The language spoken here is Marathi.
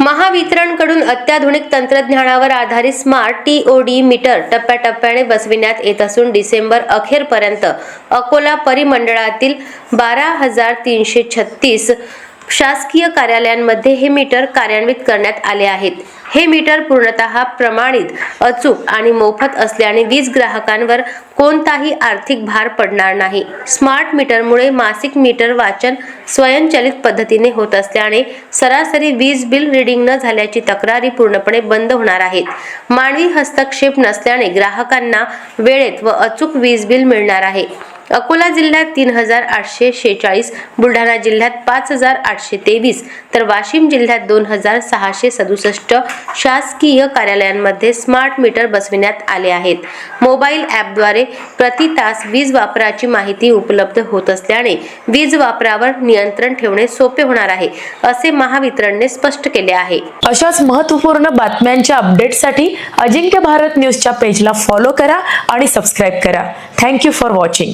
महावितरणकडून अत्याधुनिक तंत्रज्ञानावर आधारित smart T O D meter टप्प्याटप्प्याने बसविण्यात येत असून डिसेंबर अखेरपर्यंत अकोला परिमंडळातील बारा हजार तीनशे छत्तीस शासकीय कार्यालयांमध्ये हे मीटर कार्यान्वित करण्यात आले आहेत. हे मीटर पूर्णतः प्रमाणित अचूक आणि मोफत असल्याने वीज ग्राहकांवर कोणताही आर्थिक भार पडणार नाही. स्मार्ट मीटरमुळे मासिक मीटर वाचन स्वयंचलित पद्धतीने होत असल्याने सरासरी वीज बिल रिडिंग न झाल्याची तक्रारी पूर्णपणे बंद होणार आहेत. मानवी हस्तक्षेप नसल्याने ग्राहकांना वेळेत व अचूक वीज बिल मिळणार आहे. अकोला जिल्ह्यात तीन हजार आठशे शेचाळीस बुलढाणा जिल्ह्यात पाच हजार आठशे तेवीस तर वाशिम जिल्ह्यात दोन हजार सहाशे सदुसष्ट शासकीय कार्यालयांमध्ये स्मार्ट मीटर बसविण्यात आले आहेत. मोबाईल ॲपद्वारे प्रति तास वीज वापराची माहिती उपलब्ध होत असल्याने वीज वापरावर नियंत्रण ठेवणे सोपे होणार आहे असे महावितरणने स्पष्ट केले आहे. अशाच महत्त्वपूर्ण बातम्यांच्या अपडेटसाठी अजिंक्य भारत न्यूजच्या पेजला फॉलो करा आणि सबस्क्राईब करा. Thank you for watching.